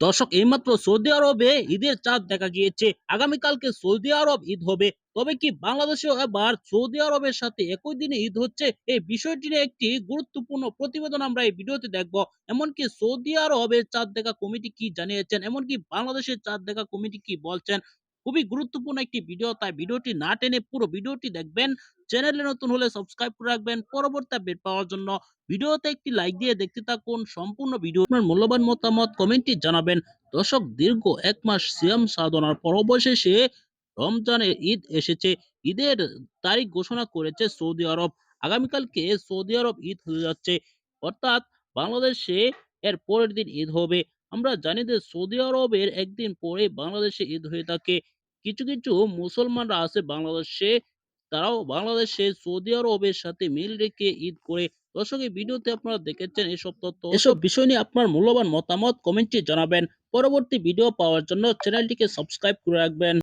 দর্শক, এইমাত্র সৌদি আরবে ঈদের চাঁদ দেখা গিয়েছে। আগামীকালকে সৌদি আরব ঈদ হবে। তবে কি বাংলাদেশেও এবার সৌদি আরবের সাথে একই দিনে ঈদ হচ্ছে? এই বিষয়টি নিয়ে একটি গুরুত্বপূর্ণ প্রতিবেদন আমরা এই ভিডিওতে দেখব। এমনকি সৌদি আরবের চাঁদ দেখা কমিটি কি জানিয়েছেন? এমনকি বাংলাদেশের চাঁদ দেখা কমিটি কি বলছেন? খুবই গুরুত্বপূর্ণ একটি ভিডিও তাই ভিডিওটি না টেনে পুরো ভিডিওটি দেখবেন। চ্যানেলে নতুন হলে সাবস্ক্রাইব করে রাখবেন। পরবর্তী আপডেট পাওয়ার জন্য ভিডিওতে একটি লাইক দিয়ে দেখতে থাকুন। সম্পূর্ণ ভিডিও আপনার মূল্যবান মতামত কমেন্টে জানাবেন। দর্শক, দীর্ঘ এক মাস সিয়াম সাধনার পর অবশেষে রমজানের ঈদ এসেছে। ঈদের তারিখ ঘোষণা করেছে সৌদি আরব। আগামীকালকে সৌদি আরব ঈদ হয়ে যাচ্ছে। অর্থাৎ বাংলাদেশে এর পরের দিন ঈদ হবে। আমরা জানি যে সৌদি আরবের একদিন পরে বাংলাদেশে ঈদ হয়ে থাকে। কিছু কিছু মুসলমানরা আছে বাংলাদেশে। তারাও বাংলাদেশে সৌদি আরবের সাথে মিল রেখে ঈদ করে। দর্শক, এই ভিডিওতে আপনারা দেখেছেন এসব তথ্য। এসব বিষয় নিয়ে আপনার মূল্যবান মতামত কমেন্টে জানাবেন। পরবর্তী ভিডিও পাওয়ার জন্য চ্যানেলটিকে সাবস্ক্রাইব করে রাখবেন।